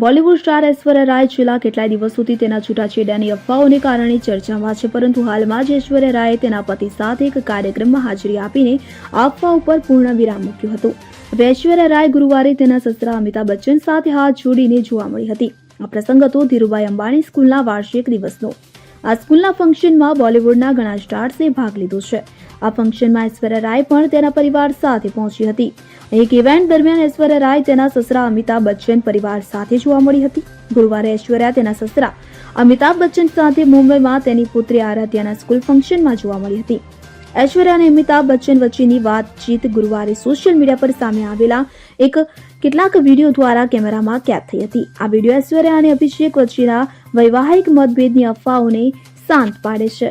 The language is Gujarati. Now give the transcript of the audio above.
બોલિવૂડ સ્ટાર ઐશ્વર્યા રાય છેલ્લા કેટલાય દિવસોથી તેના છૂટાછેડાની અફવાઓને કારણે ચર્ચામાં છે, પરંતુ હાલમાં જ ઐશ્વર્યા રાયે તેના પતિ સાથે એક કાર્યક્રમમાં હાજરી આપીને અફવા ઉપર પૂર્ણ વિરામ મૂક્યું હતું. ઐશ્વર્યા રાય ગુરુવારે તેના સસરા અમિતાભ બચ્ચન સાથે હાથ જોડીને જોવા મળી હતી. આ પ્રસંગ હતો ધીરુભાઈ અંબાણી સ્કૂલના વાર્ષિક દિવસનો. આ સ્કૂલના ફંક્શનમાં બોલિવૂડના ઘણા સ્ટાર્સે ભાગ લીધો છે. આ ફંક્શનમાં ઐશ્વર્યા રાય પણ તેના પરિવાર સાથે પહોંચી હતી. એક ઇવેન્ટ દરમિયાન ઐશ્વર્યા રાય તેના સસરા અમિતાભ બચ્ચન પરિવાર સાથે જોવા મળી હતી. ગુરુવારે ઐશ્વર્યા તેના સસરા અમિતાભ બચ્ચન સાથે મુંબઈમાં તેની પુત્રી આરાધ્યાના સ્કૂલ ફંક્શનમાં જોવા મળી હતી. ઐશ્વર્યા અને અમિતાભ બચ્ચન વચ્ચેની વાતચીત ગુરુવારે સોશિયલ મીડિયા પર સામે આવેલા એક કેટલાક વીડિયો દ્વારા કેમેરામાં કેદ થઈ હતી. આ વીડિયો ઐશ્વર્યા અને અભિષેક વચ્ચેના વૈવાહિક મતભેદની અફવાઓને શાંત પાડે છે.